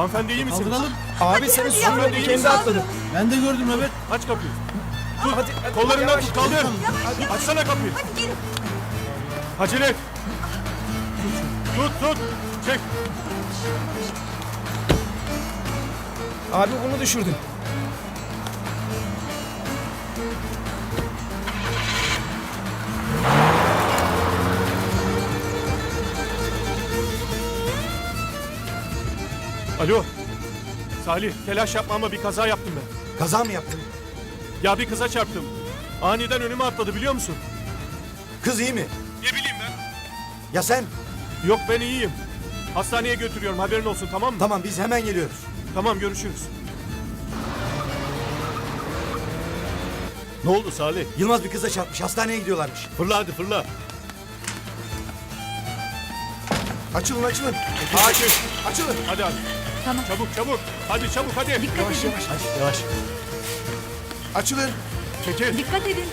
Hanımefendi iyi misiniz? Kaldıralım. Abi senin hadi suçun yavrum, kendi kendi atladı. Ben de gördüm evet. Aç kapıyı. Hadi, Kollarından tut kaldır. Yavaş yavaş. Açsana kapıyı. Hadi gelin. Acele et. Tut tut. Çek. Abi bunu düşürdün. Alo. Salih telaş yapma ama bir kaza yaptım ben. Kaza mı yaptın? Ya bir kıza çarptım. Aniden önüme atladı biliyor musun? Kız iyi mi? Ne bileyim ben. Ya sen? Yok ben iyiyim. Hastaneye götürüyorum haberin olsun tamam mı? Tamam biz hemen geliyoruz. Tamam görüşürüz. Ne oldu Salih? Yılmaz bir kıza çarpmış. Hastaneye gidiyorlarmış. Fırla hadi fırla. Açılın açılın. Açın. Açılın. Hadi hadi. Tamam. Çabuk çabuk. Hadi çabuk hadi. Dikkat Yavaş edin. yavaş. Yavaş. Açılın. Çekil. Dikkat edin.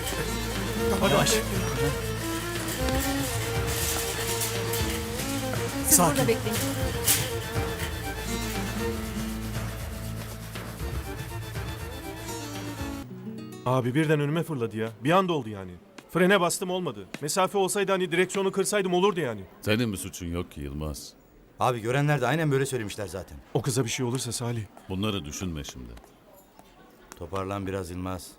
Hadi yavaş. Siz Sakin. orada bekleyin. Abi birden önüme fırladı ya. Bir anda oldu yani. Frene bastım olmadı. Mesafe olsaydı hani direksiyonu kırsaydım olurdu yani. Senin bir suçun yok ki Yılmaz. Abi görenler de aynen böyle söylemişler zaten. O kıza bir şey olursa Salih. Bunları düşünme şimdi. Toparlan biraz Yılmaz.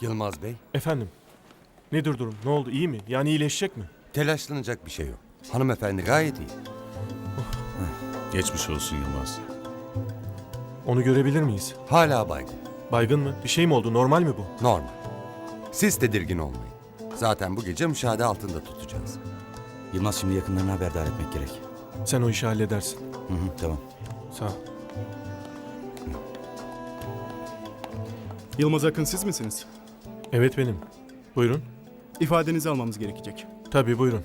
Yılmaz Bey, Efendim. Nedir durum? Ne oldu? İyi mi? Yani iyileşecek mi? telaşlanacak bir şey yok. Hanımefendi gayet iyi. Geçmiş olsun Yılmaz. Onu görebilir miyiz? Hala baygın. Baygın mı? Bir şey mi oldu? Normal mi bu? Normal. Siz tedirgin olmayın. Zaten bu gece müşahede altında tutacağız. Yılmaz şimdi yakınlarını haberdar etmek gerek. Sen o işi halledersin. Hı hı, tamam. Sağ ol. Yılmaz Akın siz misiniz? Evet benim. Buyurun. İfadenizi almamız gerekecek. Tabii buyurun.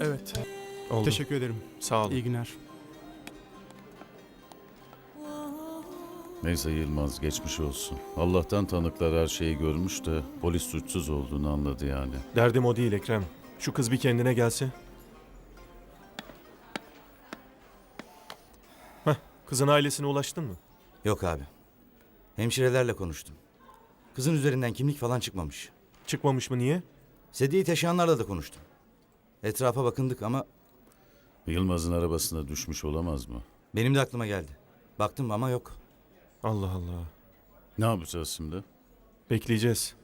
Evet. Oldu. Teşekkür ederim. Sağ olun. İyi günler. Neyse Yılmaz geçmiş olsun. Allah'tan tanıklar her şeyi görmüş de polis suçsuz olduğunu anladı yani. Derdim o değil Ekrem. Şu kız bir kendine gelse. Heh, kızın ailesine ulaştın mı? Yok abi. Hemşirelerle konuştum. Kızın üzerinden kimlik falan çıkmamış. Çıkmamış mı niye? Sedyeyi taşıyanlarla da konuştum. Etrafa bakındık ama Yılmaz'ın arabasına düşmüş olamaz mı? benim de aklıma geldi. Baktım ama yok. Allah Allah. Ne yapacağız şimdi? Bekleyeceğiz.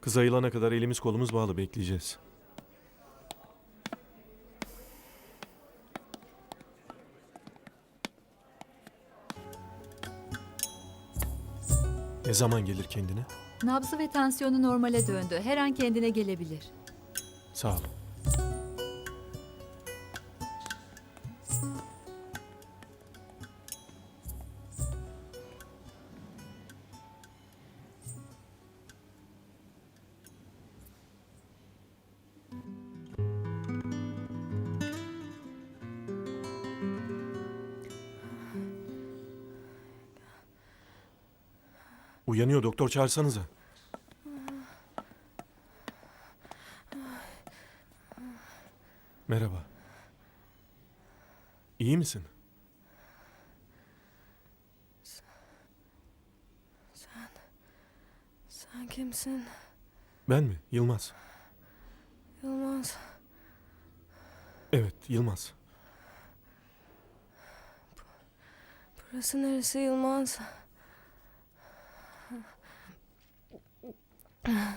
Kız ayılana kadar elimiz kolumuz bağlı bekleyeceğiz. Ne zaman gelir kendine? Nabzı ve tansiyonu normale döndü. Her an kendine gelebilir. Sağ ol. Uyanıyor doktor çağırsanıza. Merhaba. İyi misin? Sen kimsin? Ben mi? Yılmaz. Yılmaz. Evet, Yılmaz. Burası neresi Yılmaz?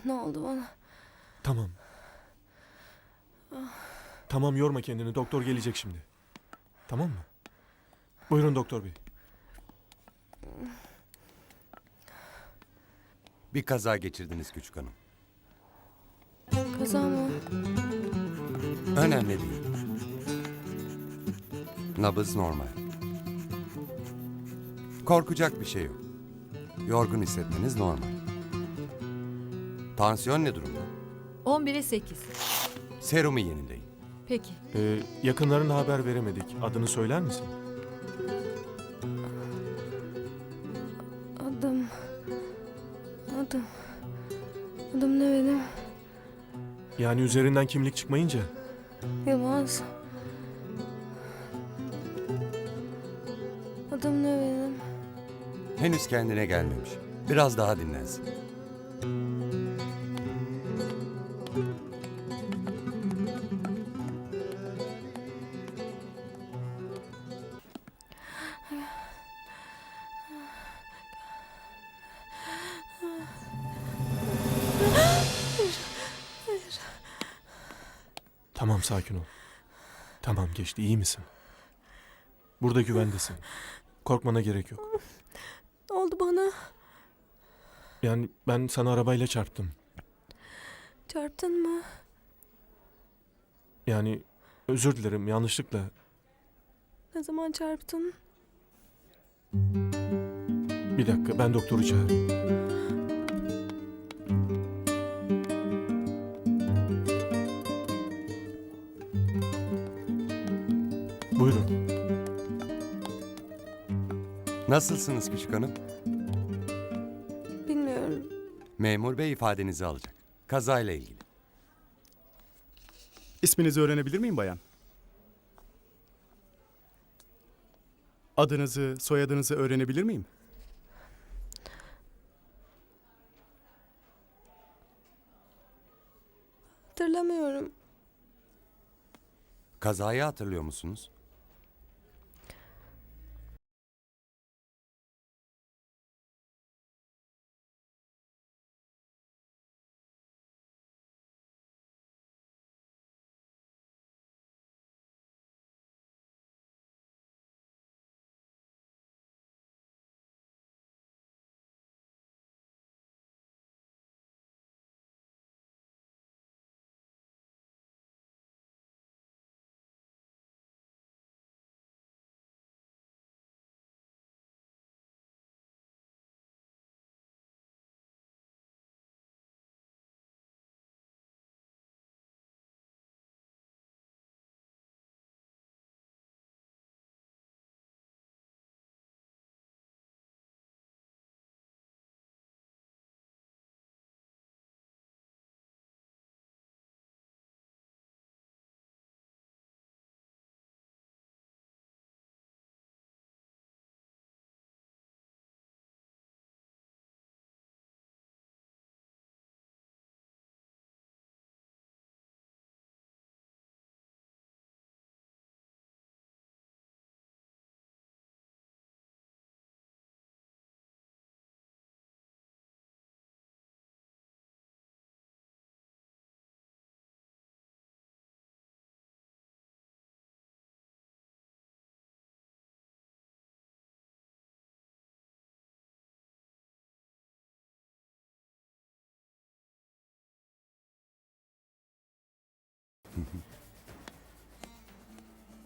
Ne oldu bana? Tamam. Tamam yorma kendini. Doktor gelecek şimdi. Tamam mı? Buyurun doktor bey. Bir kaza geçirdiniz küçük hanım. Kaza mı? Önemli değil. Nabız normal. Korkacak bir şey yok. Yorgun hissetmeniz normal. Tansiyon ne durumda? 11'e 8. Serumu yenileyin. Peki. Ee, yakınlarına haber veremedik. Adını söyler misin? Adım... Adım... Adım ne benim? Yani üzerinden kimlik çıkmayınca. Yılmaz. Adım ne benim? Henüz kendine gelmemiş. Biraz daha dinlensin. Tamam sakin ol. Tamam geçti iyi misin? Burada güvendesin. Korkmana gerek yok. Ne oldu bana? Yani ben sana arabayla çarptım. Çarptın mı? Yani özür dilerim yanlışlıkla. Ne zaman çarptın? Bir dakika ben doktoru çağırayım. Buyurun. Nasılsınız küçük hanım? Bilmiyorum. Memur bey ifadenizi alacak. Kazayla ilgili. İsminizi öğrenebilir miyim bayan? Adınızı, soyadınızı öğrenebilir miyim? Hatırlamıyorum. Kazayı hatırlıyor musunuz?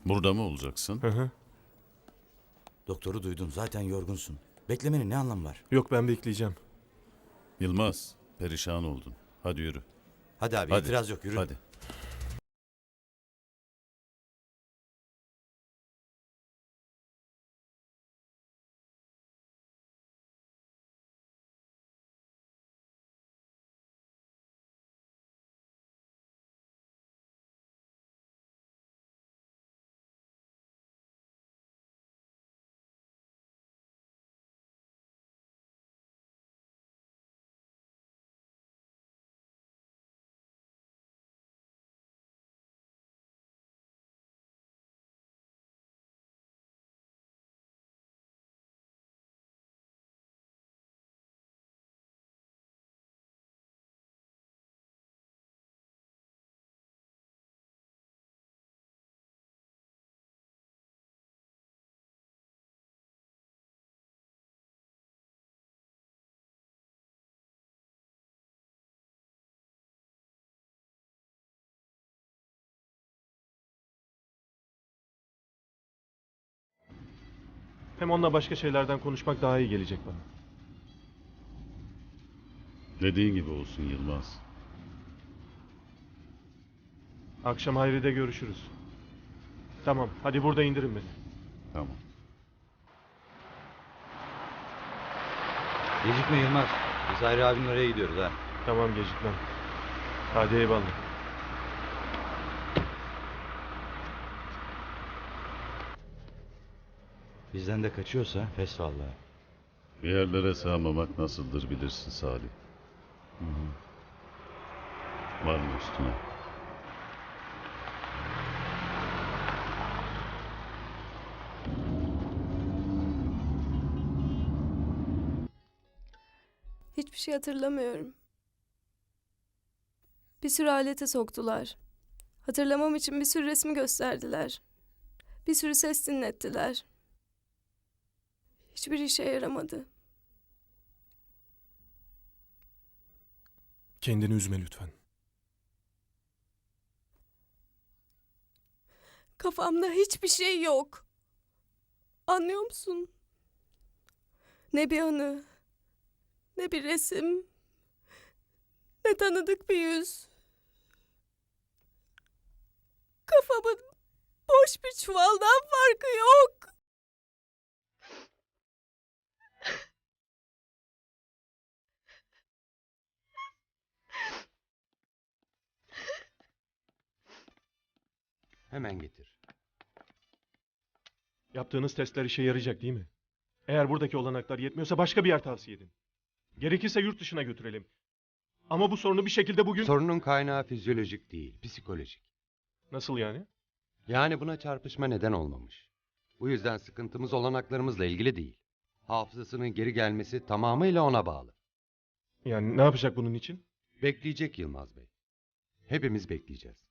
Burada mı olacaksın? Hı hı. Doktoru duydun zaten yorgunsun. Beklemenin ne anlamı var? Yok ben bekleyeceğim. Yılmaz, perişan oldun. Hadi yürü. Hadi abi Hadi. itiraz yok yürü. Hadi. Hem onunla başka şeylerden konuşmak daha iyi gelecek bana. Dediğin gibi olsun Yılmaz. Akşam Hayri'de görüşürüz. Tamam hadi burada indirin beni. Tamam. Gecikme Yılmaz. Biz Hayri abinin oraya gidiyoruz ha. Tamam gecikmem. Hadi eyvallah. Bizden de kaçıyorsa fes vallahi. Bir yerlere sığamamak nasıldır bilirsin Salih. Var mı üstüne? Hiçbir şey hatırlamıyorum. Bir sürü alete soktular. Hatırlamam için bir sürü resmi gösterdiler. Bir sürü ses dinlettiler. Hiçbir işe yaramadı. Kendini üzme lütfen. Kafamda hiçbir şey yok. Anlıyor musun? Ne bir anı, ne bir resim, ne tanıdık bir yüz. Kafamın boş bir çuvaldan farkı yok. Hemen getir. Yaptığınız testler işe yarayacak değil mi? Eğer buradaki olanaklar yetmiyorsa başka bir yer tavsiye edin. Gerekirse yurt dışına götürelim. Ama bu sorunu bir şekilde bugün... Sorunun kaynağı fizyolojik değil, psikolojik. Nasıl yani? Yani buna çarpışma neden olmamış. Bu yüzden sıkıntımız olanaklarımızla ilgili değil. Hafızasının geri gelmesi tamamıyla ona bağlı. Yani ne yapacak bunun için? Bekleyecek Yılmaz Bey. Hepimiz bekleyeceğiz.